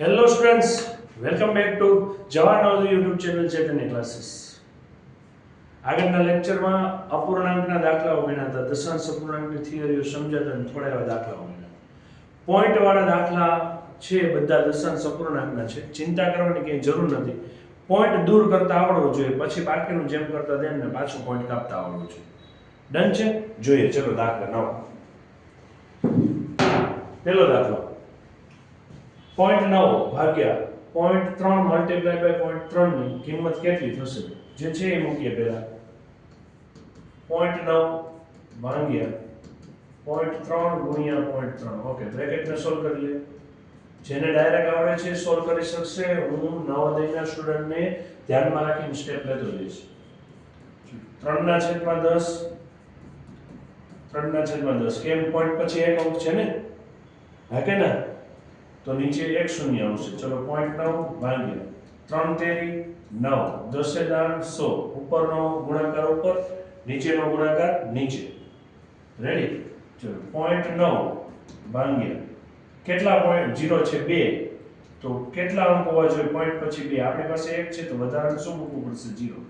Hello students welcome back to Jawan Navodaya YouTube channel Chaitanya classes આગળના લેક્ચરમાં અપૂર્ણાંકના દાખલાઓ ગણ્યા દશાંશ અપૂર્ણાંકની થિયરીઓ સમજાતા થોડા એવા દાખલાઓ ગણ્યા પોઈન્ટ વાળા દાખલા છે, બધા દશાંશ અપૂર્ણાંકના છે. ચિંતા કરવાની કંઈ જરૂર નથી. પોઈન્ટ દૂર કરતા આવડવો જોઈએ. પછી બાકીનું જેમ કરતા તેમ ને પાછું પોઈન્ટ કાપતા આવડવું જોઈએ. ડન છે? જોઈએ. ચલો દાખલા નવ. પહેલો દાખલો. પોઈન્ટ નવ ભાગ્યા પોઈન્ટ ત્રણ મલ્ટીપ્લાય બાય પોઈન્ટ ત્રણની કિંમત કેટલી થશે? જે છે એ મૂકીએ પહેલા. પોઈન્ટ નવ ભાગ્યા પોઈન્ટ ત્રણ ગુણ્યા પોઈન્ટ ત્રણ. ઓકે બ્રેકેટને સોલ્વ કરી લે. જેને ડાયરેક્ટ આવડે છે સોલ્વ કરી શકશે. હું નવોદયના સ્ટુડન્ટને ધ્યાનમાં રાખીને સ્ટેપ લેતો જઈશ. ત્રણના છેદમાં દસ, ત્રણના છેદમાં દસ. કેમ? પોઈન્ટ પછી એક અંક છે ને? હા કે ના? તો નીચે એક શૂન્ય આવશે. ચલો પોઈન્ટ નવ ભાગ્યા ત્રણ તેરી નવ. દસે દાન સો. ઉપરનો ગુણાકાર ઉપર, નીચેનો ગુણાકાર નીચે. રેડી ચલો પોઈન્ટ નવ ભાગ્યા કેટલા પોઈન્ટ જીરો છે બે. તો કેટલા અંક હોવા જોઈએ? પોઈન્ટ પછી બે. આપણી પાસે એક છે તો વધારાનું શું મૂકવું પડશે? જીરો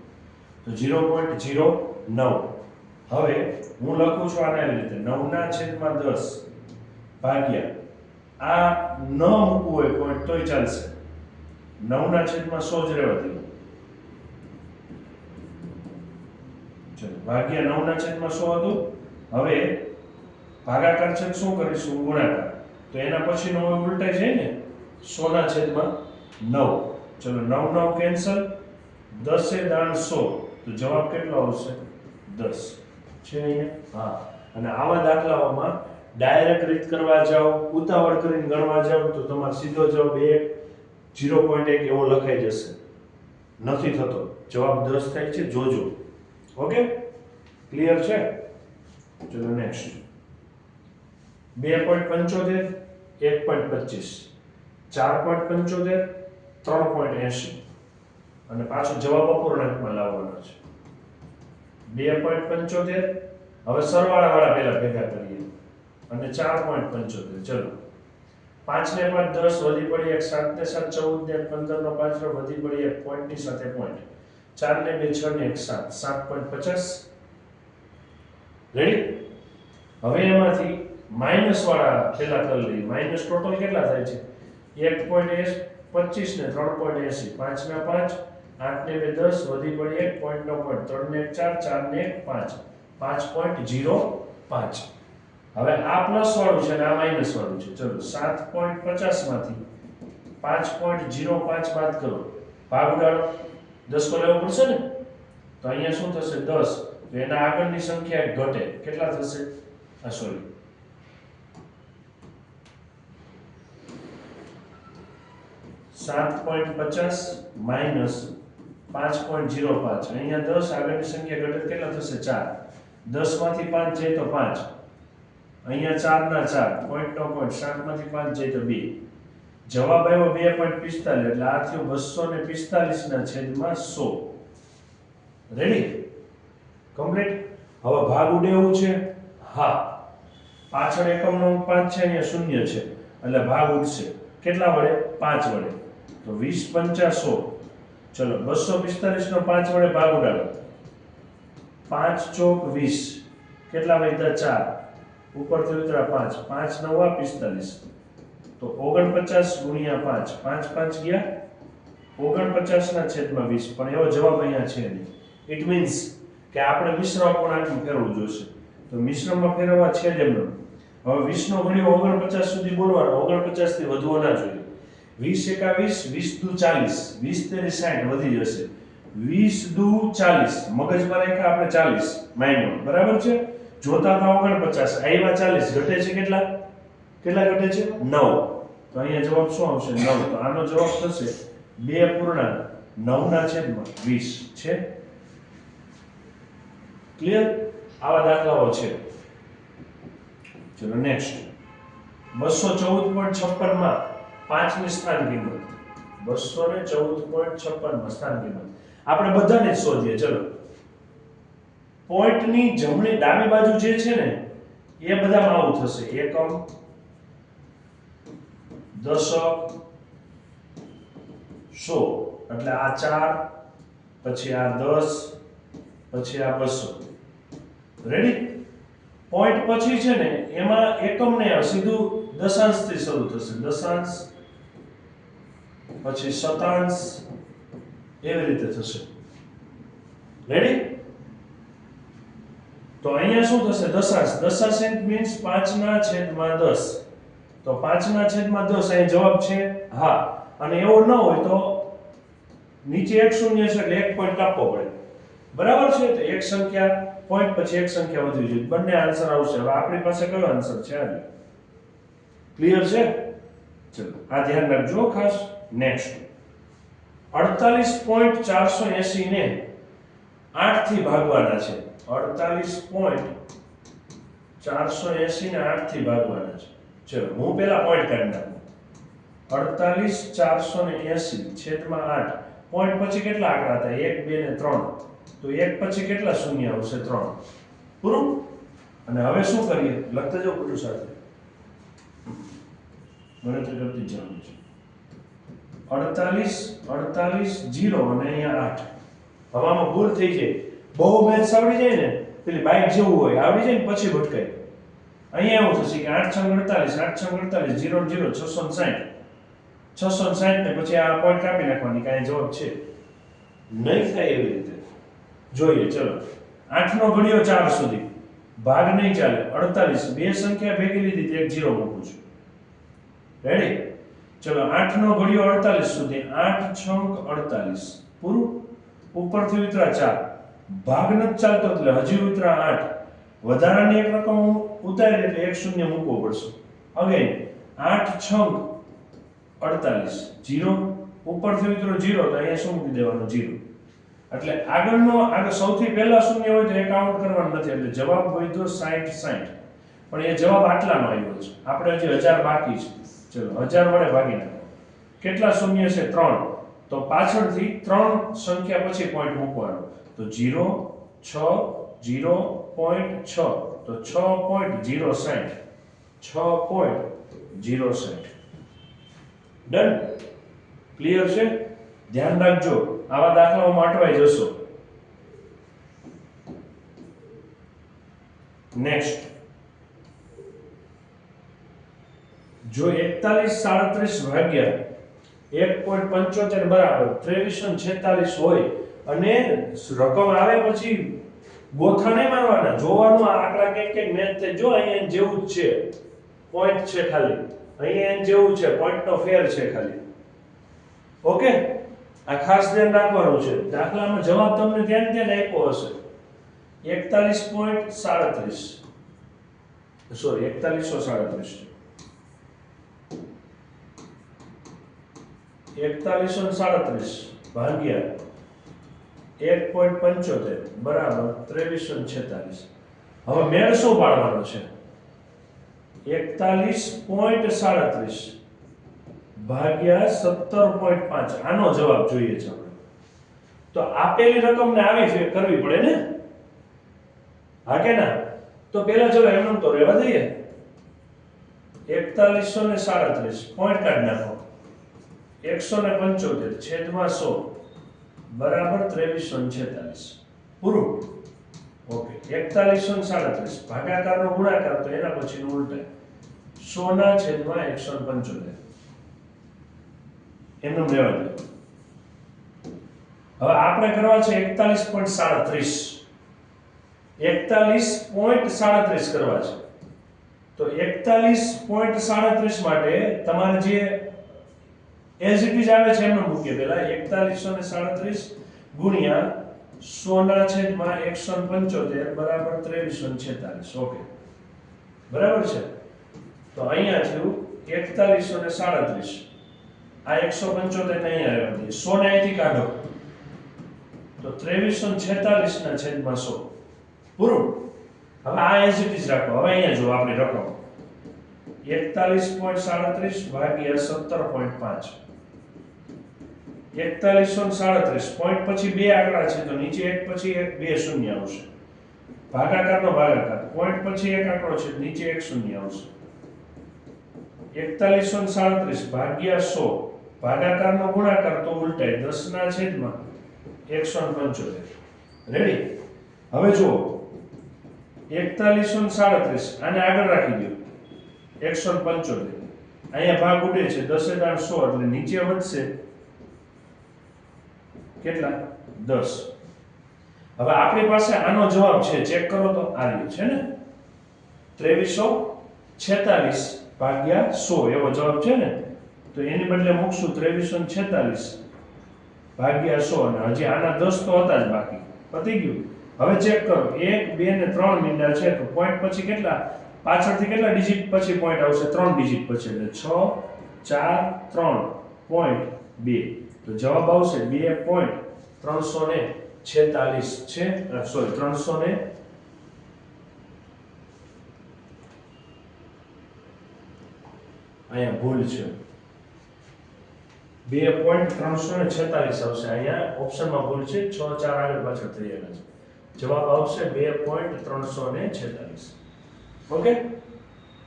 તો જીરો પોઈન્ટ જીરો નવ. હવે હું લખું છું આના રીતે. નવના છેદમાં દસ. ભાગ્યા. આ ન મૂકવું હોય પોઈન્ટ તોય ચાલશે. નવના છેદમાં સો જ રહેવા દો. ચલો, ભાગ્યા નવના છેદમાં સો હતું. હવે ભાગાકાર છેદ શું કરીશું? ગુણાકાર. તો એના પછીનો હવે ઉલટાઈ જાય ને, સોના છેદમાં નવ. ચલો નવ નવ કેન્સલ દસે દાણ સો. તો જવાબ કેટલો આવશે? દસ. છે અહીંયા? હા. અને આવા દાખલાઓમાં ડાયરેક્ટ રીત કરવા જાઓ, ઉતાવળ કરીને ગણવા જાઓ, તો તમારે સીધો જવાબ એક જીરો પોઈન્ટ એક એવો લખાઈ જશે. નથી થતો. જવાબ દસ થાય છે, જોજો. ઓકે ક્લિયર છે? ચલો નેક્સ્ટ બે પોઈન્ટ પંચોતેર, એક પોઈન્ટ પચીસ. ચાર પોઈન્ટ પંચોતેર, ત્રણ પોઈન્ટ એંશી. અને પાછો જવાબ અપૂર્ણાંકમાં લાવવાનો છે. બે પોઈન્ટ પંચોતેર, હવે સરવાળા વાળા પહેલા ભેગા કરીએ. અને ચાર પોઈન્ટ પંચોતેર. ચલો. પાંચ ને પાંચ દસ વધી પડી એક સાત ને સાત ચૌદ ને એક પંદર નો પાંચ વધી પડી એક પોઈન્ટની સાથે પોઈન્ટ ચાર ને બે છ ને એક સાત. સાત પોઈન્ટ પચાસ. રેડી હવે એમાંથી માઇનસ વાળા પેલા કરી લઈએ. માઇનસ ટોટલ કેટલા થાય છે? એક પોઈન્ટ પચીસ ને ત્રણ પોઈન્ટ એસી. પાંચ ના પાંચ, આઠ ને બે દસ, વધી પડી એક પોઈન્ટ નો પોઈન્ટ ત્રણ ને એક ચાર ચાર ને એક પાંચ. પાંચ પોઈન્ટ જીરો પાંચ. હવે આ પ્લસ વાળું છે અને આ માઇનસ વાળું છે. ચલો, સાત પોઈન્ટ પચાસમાંથી પાંચ પોઈન્ટ જીરો પાંચ બાદ કરો. ભાગ ઉડાડો. દસ કો લેવો પડશે ને? તો અહીંયા શું થશે? દસ. તો એના આગળની સંખ્યા ઘટે. કેટલા થશે? આ સોરી. સાત પોઈન્ટ પચાસ માઇનસ પાંચ પોઈન્ટ જીરો પાંચ. અહીંયા દસ આગળની સંખ્યા ઘટે કેટલા થશે? ચાર. દસમાંથી પાંચ જાય તો પાંચ. અહીંયા ચાર ના ચાર પોઈન્ટ નો પોઈન્ટ સાતમાંથી પાંચ જાય તો બે. જવાબ આવ્યો બે પોઈન્ટ પિસ્તાલીસ, એટલે આ થયું બસો ને પિસ્તાલીસ ના છેદમાં સો. રેડી કમ્પ્લીટ હવે ભાગ ઉડે એવું છે? હા. પાછળ એકમનો અંક પાંચ છે, અહીંયા શૂન્ય છે. એટલે ભાગ ઉડશે. કેટલા વડે? પાંચ વડે. તો વીસ પંચા સો. ચલો, બસો પિસ્તાલીસ નો પાંચ વડે ભાગ ઉડાડો. પાંચ ચોક વીસ. કેટલા વધ્યા? ચાર. ઉપરથી ઉતરા પાંચ પાંચ નવા પિસ્તાલીસ. તો ઓગણપચાસ ગુણ્યા પાંચ પાંચ પાંચ ગયા. ઓગણપચાસ ના છેદમાં વીસ, પણ એવો જવાબ અહીંયા છે નહીં. ઇટ મીન્સ કે આપણે મિશ્ર અપૂર્ણાંકમાં ફેરવવું જોઈશે તો મિશ્રમાં ફેરવવા છે જ એમનો. હવે વીસ નો ઘડીઓ ઓગણપચાસ સુધી બોલવાનો ઓગણપચાસથી વધવો ના જોઈએ. વીસ એકાવીસ, વીસ દુ ચાલીસ. વીસ તેરી સાઠ વધી જશે. વીસ દુ ચાલીસ. મગજમાં રાખ્યા આપણે ચાલીસ. માઇનો બરાબર છે? જોતા હતા ઓગણપચાસ આવ્યા ચાલીસ. ઘટે છે કેટલા? કેટલા ઘટે છે? નવ. તો અહીંયા જવાબ શું આવશે? નવ. તો આનો જવાબ થશે બે પૂર્ણાંક. નવ ના છેદમાં વીસ. છે? ક્લિયર આવા દાખલાઓ છે. ચલો નેક્સ્ટ બસો ચૌદ પોઈન્ટ છપ્પનમાં પાંચમી સ્થાન કિંમત. બસો ને ચૌદ પોઈન્ટ છપ્પનમાં સ્થાન કિંમત. આપણે બધાને શોધીએ. ચલો. પોઈન્ટની જમણી ડાબી બાજુ જે છે ને, એ બધામાં આવું થશે. એકમ, દશક, સો. એટલે આ ચાર, પછી આ દસ, પછી આ બસો. રેડી પોઈન્ટ પછી છે ને, એમાં એકમ ને સીધું દશાંશથી શરૂ થશે. દશાંશ, પછી શતાંશ એવી રીતે થશે. રેડી તો અહીંયા શું થશે? દશાંશ. દશાંશ મીન્સ પાંચના છેદમાં દસ. તો પાંચના છેદમાં દસ અહીં જવાબ છે હા. અને એવો ન હોય તો નીચે એક શૂન્ય છે એટલે એક પોઈન્ટ આપવો પડે. બરાબર છે? તો એક સંખ્યા પોઈન્ટ પછી એક સંખ્યા વધવી જોઈએ. બંને આન્સર આવશે. હવે આપણી પાસે કયો આન્સર છે આજે? ક્લિયર છે? ચલો, આ ધ્યાન રાખજો ખાસ. નેક્સ્ટ અડતાલીસ પોઈન્ટ ચારસો એસી ને આઠથી ભાગવાના છે. અડતાલીસ પોઈન્ટ ચારસો એસી ને આઠથી ભાગવાના છે. ચલો, હું પેલા પોઈન્ટ કાઢી નાખું. અડતાલીસ, ચારસો ને એસી, છેદમાં આઠ. પોઈન્ટ પછી કેટલા આંકડા હતા? એક, બે ને ત્રણ. તો એક પછી કેટલા શૂન્ય આવશે? ત્રણ. પૂરું? અને હવે શું કરીએ? લખતા જાઓ બધું સાથે. ગણતરી કરતી જવાનું છે. અડતાલીસ અડતાલીસ, જીરો અને અહીંયા આઠ. હવામાં ભૂલ થઈ જાય. બહુ મેથ્સ આવડી જાય ને, પેલી બાઇક જેવું હોય, આવડી જાય ને પછી ભટકાય. અહીંયા એવું થશે કે આઠ છ અડતાલીસ, આઠ છ અડતાલીસ જીરો જીરો છસો ને સાઠ. છસો ને સાઠ ને પછી આ પોઈન્ટ કાપી નાખવાની, કાંઈ જવાબ છે. નહીં થાય એવી રીતે. જોઈએ, ચલો. આઠનો ઘડિયો ચાર સુધી. ભાગ નહીં ચાલે. અડતાલીસ, બે સંખ્યા ભેગી લીધી એક જીરો મૂકું છું. રેડી ચલો, આઠનો ઘડ્યો અડતાલીસ સુધી. આઠ છ અડતાલીસ. પૂરું? ઉપરથી ઉતરા ચાર. ભાગ નથી ચાલતો એટલે હજી ઉતરા આઠ. વધારાની એક રકમ ઉતારી એટલે એક શૂન્ય મૂકવો પડશે. અગેન આઠ છ અડતાલીસ. જીરો ઉપરથી ઉતરો જીરો તો અહીંયા શું મૂકી દેવાનો? જીરો એટલે આગળનો, આગળ સૌથી પહેલા શૂન્ય હોય તો એ કાઉન્ટ કરવાનું નથી, એટલે જવાબ હોય તો સાઠ સાઠ પણ એ જવાબ આટલાનો આવ્યો છે. આપણે હજી હજાર બાકી છે. ચલો, હજાર વડે ભાગી નાખો. કેટલા શૂન્ય છે? ત્રણ. તો પાછળથી ત્રણ સંખ્યા પછી પોઈન્ટ મૂકવાનો. તો જીરો છ જીરો પોઈન્ટ છ. તો છ પોઈન્ટ જીરો સાઠ છ પોઈન્ટ જીરો સાઠ ડન ક્લિયર છે? ધ્યાન રાખજો. આવા દાખલાઓમાં અટવાઈ જશો. નેક્સ્ટ જો એકતાલીસ સાડત્રીસ ભાગ્યા એક પોઈન્ટ પંચોતેર બરાબર. ત્રેવીસ છેતાલીસ હોય અને રકમ આવે પછી ગોથા નહીં મારવાના. જોવાનું આ આંકડા કંઈક કંઈક મેચ થાય. જો અહીંયા જેવું જ છે પોઈન્ટ છે ખાલી. અહીંયા એન જેવું છે પોઈન્ટનો ફેર છે ખાલી. ઓકે? આ ખાસ ધ્યાન રાખવાનું છે. દાખલામાં જવાબ તમને ધ્યાન ત્યાં આપ્યો હશે. એકતાલીસ પોઈન્ટ સાડત્રીસ. સોરી એકતાલીસો સાડત્રીસ. એકતાલીસો ને સાડત્રીસ. ભાગ્યા એક પોઈન્ટ પંચોતેર. બરાબર, ત્રેવીસો છેતાલીસ. હવે મેળ શું પાડવાનો છે? એકતાલીસ પોઈન્ટ સાડત્રીસ ભાગ્યા સત્તર પોઈન્ટ પાંચ. આનો જવાબ જોઈએ છે આપણે. તો આપેલી રકમને આવી છે, કરવી પડે ને? હા કે ના? તો પેલા ચલો એમ તો રહેવા દઈએ. એકતાલીસો ને સાડત્રીસ. પોઈન્ટ કાઢી નાખો. એકસો ને પંચોતેર છેદમાં સો. બરાબર ત્રેવીસો ને છેતાલીસ. પૂરું? ઓકે. એકતાલીસો ને સાડત્રીસ. ભાગાકારનો ગુણાકાર તો એના પછીનું ઉલટા સોના છેદમાં એકસો ને પંચોતેર. એમનું રહેવા દે હવે આપણે કરવા છે એકતાલીસ પોઈન્ટ સાડત્રીસ. એકતાલીસ પોઈન્ટ સાડત્રીસ કરવા છે. તો એકતાલીસ પોઈન્ટ સાડત્રીસ માટે તમારે જે એઝ ઇટ ઇઝ આવે છે એમને મૂકીએ પહેલા એકતાલીસો ને સાડત્રીસ ગુણ્યા સોના છેદમાં એકસો પંચોતેર બરાબર ત્રેવીસો છેતાલીસ. ઓકે બરાબર છે? તો અહીંયા થયું એકતાલીસો ને સાડત્રીસ. આ એકસો પંચોતેર ને અહીંયા રહેવા દઈએ. સો ને અહીંથી કાઢો. તો ત્રેવીસો છેતાલીસ ના છેદમાં સો. પૂરું? હવે આ એઝ ઇટ ઇઝ રાખો. હવે અહીંયા જો આપણી રકમ. એકતાલીસ પોઈન્ટ સાડત્રીસ ભાગ્યા સત્તર પોઈન્ટ પાંચ. એકતાલીસો સાડત્રીસ. પોઈન્ટ પછી બે આંકડા છે, તો નીચે એક પછી એક, બે શૂન્ય આવશે. ભાગાકારનો ભાગાકાર. પોઈન્ટ પછી એક આંકડો છે, નીચે એક શૂન્ય આવશે. એકતાલીસો સાડત્રીસ ભાગ્યા સો. ભાગાકારનો ગુણાકાર તો ઉલટાય, દસના છેદમાં એકસો પંચોતેર. રેડી હવે જુઓ. એકતાલીસો સાડત્રીસ, આને આગળ રાખી દો. એકસો પંચોતેર. અહીંયા ભાગ ઉડે છે દસે દાણ સો એટલે નીચે વધશે કેટલા? દસ. હવે આપણી પાસે આનો જવાબ છે, ચેક કરો તો આ રહ્યો છે ને? ત્રેવીસો છેતાલીસ ભાગ્યા સો, એવો જવાબ છે ને? તો એની બદલે મૂકશું ત્રેવીસો છેતાલીસ ભાગ્યા સો અને હજી આના દસ તો હતા જ બાકી, પતી ગયું. હવે ચેક કરો, એક, બે ને ત્રણ મીંડા છે, તો પોઈન્ટ પછી કેટલા? પાછળથી કેટલા ડિજિટ પછી પોઈન્ટ આવશે? ત્રણ ડિજિટ પછી, એટલે છ, ચાર, ત્રણ. પોઈન્ટ બે. તો જવાબ આવશે બે પોઈન્ટ ત્રણસો ને છેતાલીસ છે સોરી ત્રણસો ને અહીંયા ભૂલ છે. બે પોઈન્ટ ત્રણસો ને છેતાલીસ આવશે. અહીંયા ઓપ્શનમાં ભૂલ છે. છ, ચાર આગળ પાછળ થઈ રહ્યા છે. જવાબ આવશે બે પોઈન્ટ ત્રણસો ને છેતાલીસ. ઓકે?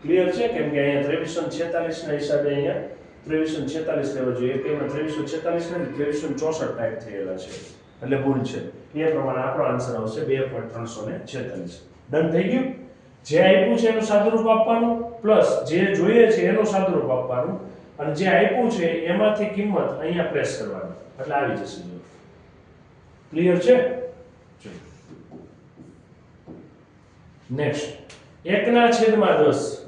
ક્લિયર છે? કેમ કે અહીંયા ત્રેવીસો છેતાલીસ ના હિસાબે અહીંયા ત્રેવીસો છેતાલીસ લેવા જોઈએ. કે એમાં ત્રેવીસો છેતાલીસ ત્રેવીસો ચોસઠ ટાઈપ થયેલા છે. એટલે ભૂલ છે. એ પ્રમાણે આપણો આન્સર આવશે બે પોઈન્ટ ત્રણસો ને છેતાલીસ. ડન થઈ ગયું? જે આપ્યું છે એનું સાદુરૂપ આપવાનું પ્લસ જે જોઈએ છે એનું સાદુરૂપ આપવાનું અને જે આપ્યું છે એમાંથી કિંમત અહીંયા પ્રેસ કરવાની. એટલે આવી જશે ક્લિયર છે? નેક્સ્ટ એકના છેદમાં દસ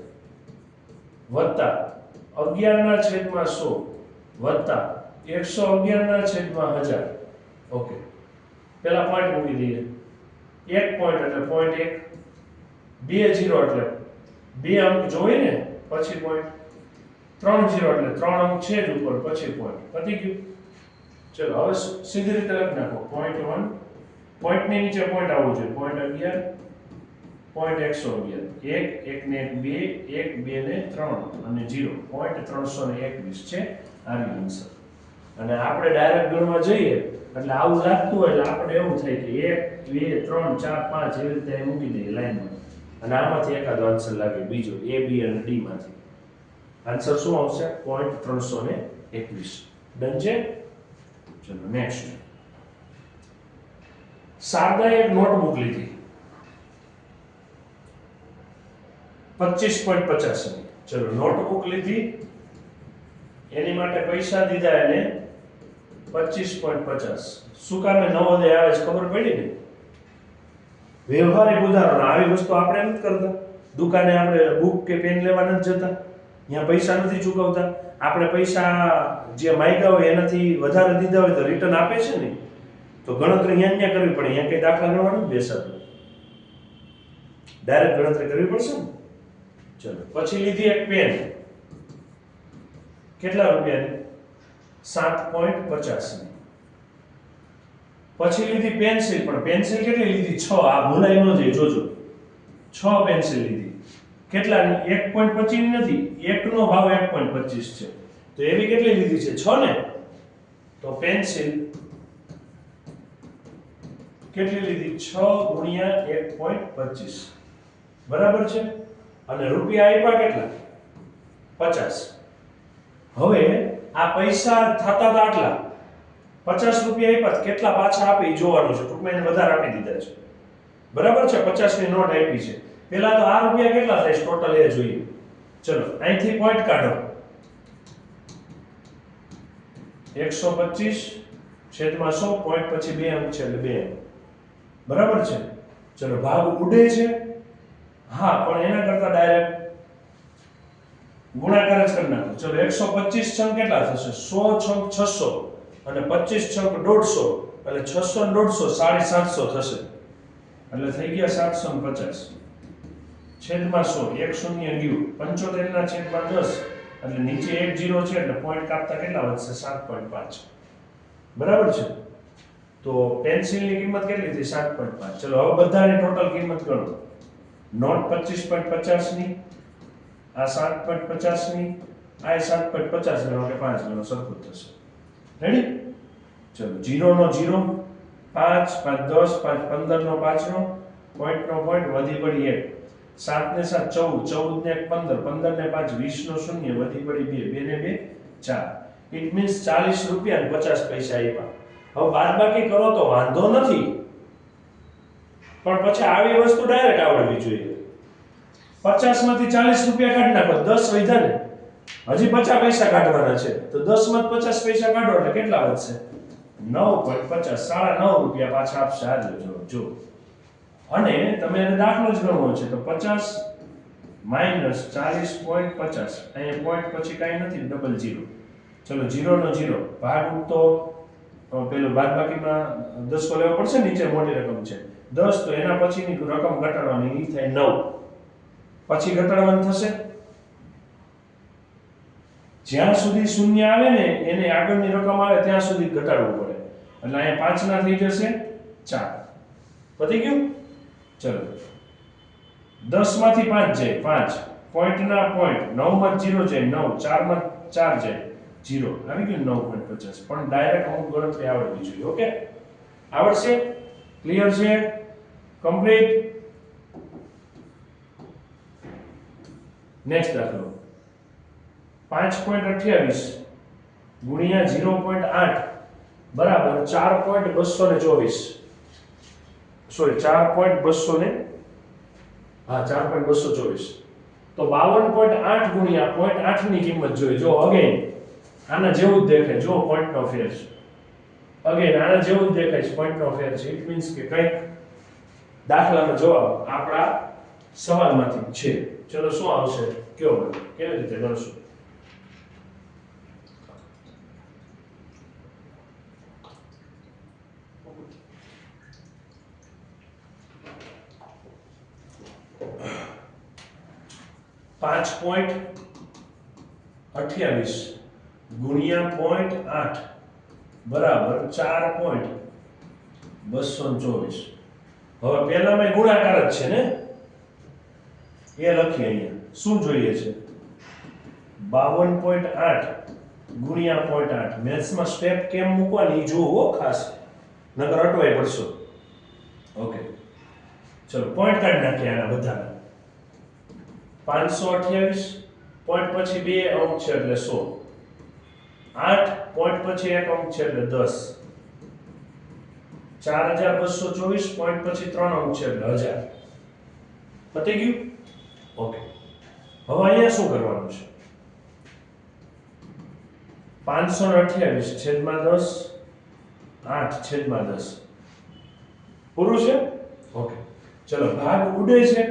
વત્તા અગિયારના છેદમાં સો વત્તા એકસો અગિયારના છેદમાં હજાર. ઓકે પેલા પોઈન્ટ મૂકી દઈએ. એક પોઈન્ટ એટલે પોઈન્ટ એક. બે જીરો એટલે બે અંક જોઈએ ને પછી પોઈન્ટ ત્રણ જીરો એટલે ત્રણ અંક છે જ ઉપર પછી પોઈન્ટ પતી ગયું? ચલો, હવે સીધી રીતે લખી નાખો. પોઈન્ટ વન પોઈન્ટની નીચે પોઈન્ટ આવવું જોઈએ. પોઈન્ટ અગિયાર. પોઈન્ટ એકસો અગિયાર એક એક ને એક બે એક બે ને ત્રણ. અને જીરો પોઈન્ટ ત્રણસો ને એકવીસ છે આની આન્સર અને આપણે ડાયરેક્ટ ગણવા જઈએ, એટલે આવું લાગતું હોય એટલે આપણે એવું થાય કે એક, બે, ત્રણ, ચાર, પાંચ એવી રીતે મૂકી દઈએ લાઈનમાં. અને આમાંથી એકાદો આન્સર લાગે બીજો, એ, બી અને ડી માંથી. આન્સર શું આવશે? પોઈન્ટ ત્રણસો ને એકવીસ. ડન છે? ચલો નેક્સ્ટ શારદાએ એક નોટબુક લીધી. પચીસ પોઈન્ટ પચાસની ચલો નોટબુક લીધી. એની માટે પૈસા દીધા એને પચીસ પોઈન્ટ પચાસ. શું કામે નવોદય આવે છે ખબર પડી ને? વ્યવહારિક ઉદાહરણ. આવી વસ્તુ આપણે નથી કરતા. દુકાને આપણે બુક કે પેન લેવા નથી જતા. અહીંયા પૈસા નથી ચૂકવતા. આપણે પૈસા જે માગ્યા હોય એનાથી વધારે દીધા હોય તો રિટર્ન આપે છે ને? તો ગણતરી અહીંયા ત્યાં કરવી પડે. અહીંયા કઈ દાખલા ગણવાનું જ બેસાતું ડાયરેક્ટ ગણતરી કરવી પડશે ને? ચલો. પછી લીધી એક પેન કેટલા રૂપિયાની સાત પોઈન્ટ પચાસની. પછી લીધી પેન્સિલ પણ પેન્સિલ કેટલી લીધી? છ. આ ભૂલાઈ ન જાય, જોજો. છ પેન્સિલ લીધી. કેટલાની? એક પોઈન્ટ પચીસ નથી. એકનો ભાવ એક પોઈન્ટ પચીસ છે. તો એવી કેટલી લીધી છે? છ ને? તો પેન્સિલ કેટલી લીધી? છ ગુણ્યા એક પોઈન્ટ પચીસ. બરાબર છે? અને રૂપિયા આપ્યા કેટલા? પચાસ. હવે આ પૈસા થતા હતા આટલા. પચાસ રૂપિયા આપ્યા કેટલા પાછા આપે? જોવાનું છે. ટૂંકમાં એને વધારે આપી દીધા છે. બરાબર છે? પચાસની નોટ આપી છે. પહેલા તો આ રૂપિયા કેટલા થાય? ટોટલ એ જોઈએ. ચલો, અહીંથી પોઈન્ટ કાઢો. એકસો પચીસ છેદમાં સો પોઈન્ટ પછી બે અંક છે એટલે બે બરાબર છે? ચલો, ભાગ ઉડે છે. હા, પણ એના કરતા ડાયરેક્ટ ગુણાકાર જ કરી નાખો. ચલો, એકસો પચીસ છંક કેટલા થશે? સો છંક છસો અને પચીસ છંક દોઢસો. એટલે છસો ને દોઢસો, સાડી સાતસો થશે. એટલે થઈ ગયા સાતસો ને પચાસ. છેદમાં સો, એક શૂન્ય ગયું પંચોતેર ના છેદમાં દસ. એટલે નીચે એક જીરો છે, એટલે પોઈન્ટ કાપતા કેટલા વધશે? સાત પોઈન્ટ પાંચ. બરાબર છે? તો પેન્સિલની કિંમત કેટલી થઈ? સાત પોઈન્ટ પાંચ. ચલો, હવે બધાની ટોટલ કિંમત ગણો. નોટ પચીસ પોઈન્ટ પચાસની આ સાત પોઈન્ટ પચાસની આ સાત પોઈન્ટ પચાસ ગણો કે પાંચ ગણો સરખું થશે. રેડી ચલો જીરો નો જીરો પાંચ પાંચ દસ, પાંચ પંદર નો પાંચ નો પોઈન્ટ વધી પડી એક. સાત ને સાત ચૌદ ચૌદ ને એક પંદર પંદર ને પાંચ વીસ નો શૂન્ય, વધી પડી બે બે ને બે, ચાર. ઇટ મીન્સ ચાલીસ રૂપિયા પચાસ પૈસા આપ્યા. હવે બાદબાકી કરો તો વાંધો નથી. પણ પછી આવી વસ્તુ ડાયરેક્ટ આવડવી જોઈએ. પચાસમાંથી ચાલીસ રૂપિયા કાઢી નાખો, દસ વધ્યા ને. હજી પચાસ પૈસા કાઢવાના છે. તો દસમાં પચાસ પૈસા કાઢો એટલે કેટલા વધશે? નવ પોઈન્ટ પચાસ, સાડા નવ રૂપિયા પાછા આપશે. આ જો જો અને તમે એને દાખલો જ ગણવો છે, તો પચાસ માઇનસ ચાલીસ પોઈન્ટ પચાસ. અહીંયા પોઈન્ટ પછી કાંઈ નથી ડબલ જીરો ચલો જીરોનો જીરો ભાગ તો પેલું બાદ બાકીમાં દસકો લેવો પડશે, નીચે મોટી રકમ છે. દસ, તો એના પછીની રકમ ઘટાડવાની એ થાય નવ. પછી ઘટાડવાની થશે? જ્યાં સુધી શૂન્ય આવે ને, એને આગળની રકમ આવે, ત્યાં સુધી ઘટાડવું પડે. એટલે અહીંયા પાંચના થઈ જશે ચાર. પતી ગયું? ચલો. દસમાંથી પાંચ જાય. પાંચ. પોઈન્ટના પોઈન્ટ. નવમાં જીરો જાય. નવ. ચારમાં ચાર જાય. જીરો. આવી ગયું નવ પોઈન્ટ પચાસ. પણ ડાયરેક્ટ અમુક ગણતરી આવડવી જોઈએ, ઓકે? આવડશે? ક્લિયર છે? કમ્પ્લીટ નેક્સ્ટ દાખલો. પાંચ પોઈન્ટ અઠ્યાવીસ ગુણ્યા ઝીરો પોઈન્ટ આઠ બરાબર ચાર પોઈન્ટ બસો ને ચોવીસ. સોરી ચાર પોઈન્ટ બસો ને હા, ચાર પોઈન્ટ બસો ચોવીસ. તો બાવન પોઈન્ટ આઠ ગુણ્યા પોઈન્ટ આઠની કિંમત જોઈએ. જો અગેન આના જેવું જ દેખાય. જો પોઈન્ટ નો ફેર છે. અગેન આના જેવું જ દેખાય છે. પોઈન્ટ નો ફેર છે. મીન્સ કે કંઈક દાખલાનો જવાબ આપણા સવાલમાંથી છે. ચલો શું આવશે? કયો મને કેવી રીતે ગણશું? પાંચ પોઈન્ટ અઠ્યાવીસ ગુણ્યા પોઈન્ટ આઠ બરાબર ચાર પોઈન્ટ બસો ચોવીસ. હવે પહેલામાં ગુણાકાર જ છે ને? એ લખીએ અહીંયા. શું જોઈએ છે? બાવન પોઈન્ટ આઠ ગુણ્યા પોઈન્ટ આઠ. મેથ્સમાં સ્ટેપ કેમ મૂકવાની? એ હો, ખાસ. નકર અટવાઈ પડશો. ઓકે. ચલો પોઈન્ટ કાઢી નાખ્યા આના બધાના. પાંચસો અઠ્યાવીસ પોઈન્ટ પછી બે અંક છે એટલે સો. આઠ પોઈન્ટ પછી એક અંક છે એટલે દસ. ચાર હજાર બસો ચોવીસ પોઈન્ટ પછી ત્રણ અંક છે એટલે હજાર. પતી ગયું? ઓકે. હવે અહીંયા શું કરવાનું છે? પાંચસો ને અઠ્યાવીસ છેદમાં દસ, આઠ છેદમાં દસ. પૂરું છે? ઓકે. ચલો, ભાગ ઉડે છે.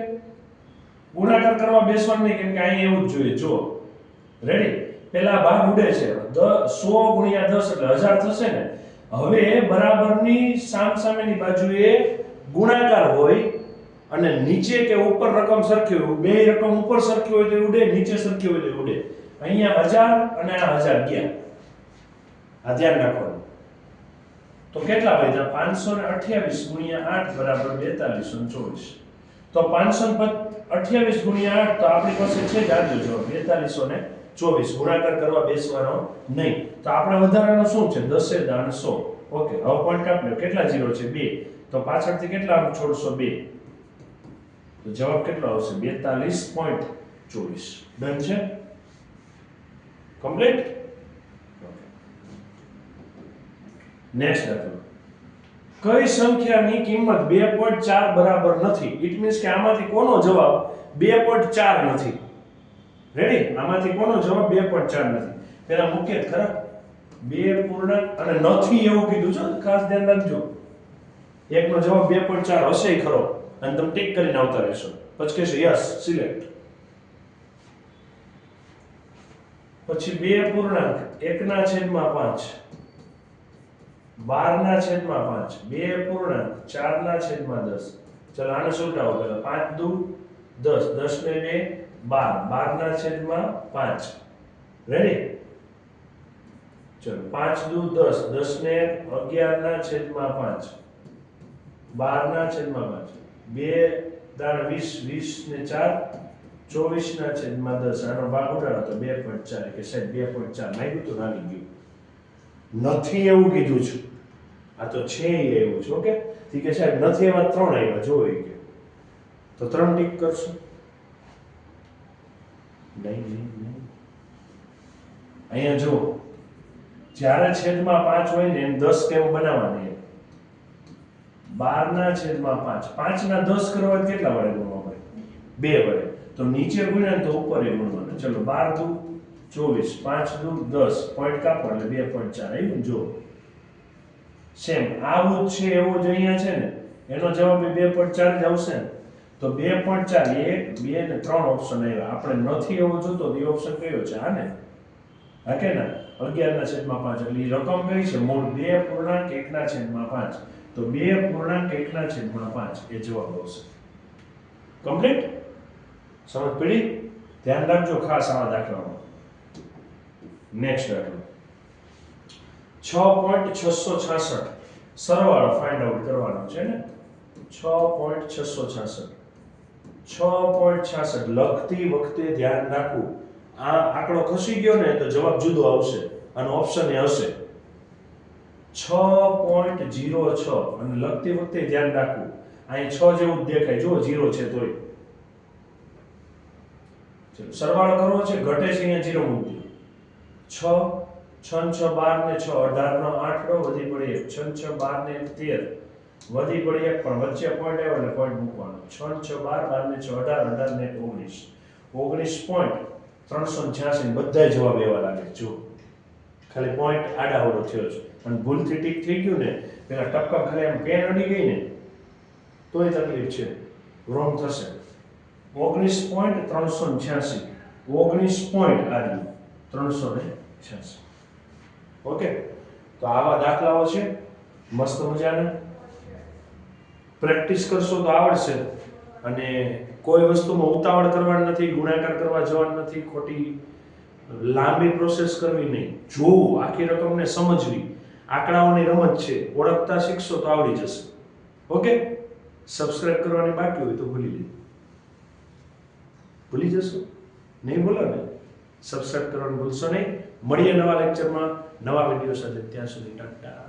ગુણાકાર કરવા બેસવાનું નહીં, કેમ કે અહીંયા એવું જ જોઈએ. જો રેડી પેલા ભાગ ઉડે છે. સો ગુણ્યા દસ એટલે હજાર થશે ને? હવે બરાબરની સામ સામેની બાજુએ ગુણાકાર હોય અને નીચે કે ઉપર રકમ સરખી હોય, બે રકમ ઉપર સરખી હોય તો ઉડે, નીચે સરખી હોય તો ઉડે. અહીંયા હજાર અને આ હજાર ગયા. આ ધ્યાન રાખવાનું. તો કેટલા વધ્યા પાંચસો ને અઠ્યાવીસ ગુણ્યા આઠ બરાબર બેતાલીસો ને ચોવીસ. તો પાંચસો ને અઠ્યાવીસ ગુણ્યા આઠ તો આપણી પાસે છે જ આજુ જવાબ, બેતાલીસો ને ચોવીસ, ગુણાકાર કરવા બેસવાનો નહીં. તો આપણે વધારાનો શું છે? દસે દાણ સો. ઓકે, હવે પોઈન્ટ કાપ લ્યો કેટલા જીરો છે? બે. તો પાછળથી કેટલા છોડશો બે. તો જવાબ કેટલો આવશે? બેતાલીસ પોઈન્ટ ચોવીસ. ડન છે? કમ્પ્લીટ નેક્સ્ટ દાખલો. કઈ સંખ્યાની કિંમત બે પોઈન્ટ ચાર બરાબર નથી? ઇટ મીન્સ કે આમાંથી કોનો જવાબ બે પોઈન્ટ ચાર નથી? રેડી આમાંથી કોનો જવાબ બે પોઈન્ટ ચાર નથી? પેલા મુખ્ય ખરા? બે પૂર્ણાંક અને નથી એવું કીધું છે ખાસ ધ્યાન રાખજો. એકનો જવાબ બે પોઈન્ટ ચાર હશે ખરો. અને તમે ટીક કરીને આવતા રહેશો. પછી કહેશો યસ સિલેક્ટ પછી બે પૂર્ણાંક. એકના છેદમાં પાંચ. બારના છેદમાં પાંચ. બે પૂર્ણાંક. ચારના છેદમાં દસ. ચલો આને સુલટાવો. પેલા પાંચ દુ, દસ. દસ ને બે બાર. બારના છેદમાં પાંચ. રેડી ચલો, પાંચ દુ દસ. દસ ને અગિયારના છેદમાં પાંચ. બારના છેદમાં પાંચ. બે દાણ વીસ. વીસ ને ચાર. ચોવીસના છેદમાં દસ. આનો ભાગ ઉડાડો તો બે પોઈન્ટ ચાર. કે સાહેબ, બે પોઈન્ટ ચાર. માગ્યું તો નાની ગયું. નથી એવું કીધું છે. આ તો છે એવું છે, ઓકે? ઠીક છે, સાહેબ, નથી એમાં ત્રણ આવ્યા જોઈ કે. તો ત્રણ ટીક કરશો? નહીં નહીં નહીં. અહીંયા જો જ્યારે છેદમાં પાંચ હોય ને એમ દસ કેમ બનાવવાની બાર બારના છેદમાં પાંચ. પાંચના દસ કરવા કેટલા વડે ગુણવા પડે? બે વડે. તો નીચે ગુણ્યા ને તો ઉપર એ ગુણવાનું. ચલો, બાર દુ, ચોવીસ. પાંચ દુ, દસ. પોઈન્ટ કાપો એટલે બે પોઈન્ટ ચાર. આવ્યું જો સેમ આવું છે, એવું જ અહીંયા છે ને. એનો જવાબ બે પોઈન્ટ ચાર જ આવશે ને. તો બે પોઈન્ટ ચાર એક, બે ને ત્રણ ઓપ્શન આવ્યા. આપણે નથી એવો જોતો એ ઓપ્શન કયો છે? હા ને? હા કે ના? અગિયારના છેદમાં પાંચ, એટલે એ રકમ કઈ છે? મૂળ બે પૂર્ણાંક એકના છેદમાં પાંચ. તો બે પૂર્ણાંક એકના છેદમાં પાંચ, એ જવાબ આવશે. કમ્પ્લીટ સમજ પડી? ધ્યાન રાખજો, ખાસ આવા દાખલામાં. નેક્સ્ટ દાખલો. છ પોઈન્ટ છસો છાસઠ. સરવાળો ફાઇન્ડ આઉટ કરવાનો છે ને? છ પોઈન્ટ છસો છાસઠ. છ પોઈન્ટ છાસઠ. લખતી વખતે ધ્યાન રાખવું. આ આંકડો ખસી ગયો ને તો જવાબ જુદો આવશે અને ઓપ્શન એ હશે. છ પોઈન્ટ જીરો છ. અને લખતી વખતે ધ્યાન રાખવું. અહીં છ જેવું જ દેખાય. જો જીરો છે તોય. સરવાળો કરવો છે. ઘટે છે અહીંયા જીરો મૂકી છ છ છ બાર ને છ. અઢાર નો આઠડો વધી પડી એક. છ બાર ને તેર. વધી પડી એક, પણ વચ્ચે પોઈન્ટ આવ્યો એટલે પોઈન્ટ મૂકવાનો. છ છ બાર બાર ને છ અઢાર અઢાર ને ઓગણીસ. ઓગણીસ પોઈન્ટ ત્રણસો છ્યાસી બધા જવાબ એવા લાગે જો, ખાલી પોઈન્ટ આડાવડો થયો છે. અને ભૂલથી ટીક થઈ ગયું ને, પેલા ટપકા ખાલી આમ પેન અડી ગઈ ને, તોય તકલીફ છે. રોંગ થશે. ઓગણીસ પોઈન્ટ ત્રણસો છ્યાસી. ઓગણીસ પોઈન્ટ આટલું ત્રણસો ને છ્યાસી. ઓકે? તો આવા દાખલાઓ છે. મસ્ત મજાના. પ્રેક્ટિસ કરશો તો આવડશે. અને કોઈ વસ્તુમાં ઉતાવળ કરવાની નથી, ગુણાકાર કરવા જવાનું નથી, ખોટી લાંબી પ્રોસેસ કરવી નહીં. જોવું, આખી રકમને સમજવી. આંકડાઓની રમત છે. ઓળખતા શીખશો તો આવડી જશે. ઓકે? સબસ્ક્રાઇબ કરવાની બાકી હોય તો ભૂલી લેજો ભૂલી જશો? નહીં ભૂલો ને? સબસ્ક્રાઇબ કરવાનું ભૂલશો નહીં. મળીએ નવા લેક્ચરમાં નવા વીડિયો સાથે ત્યાં સુધી, ટાટા.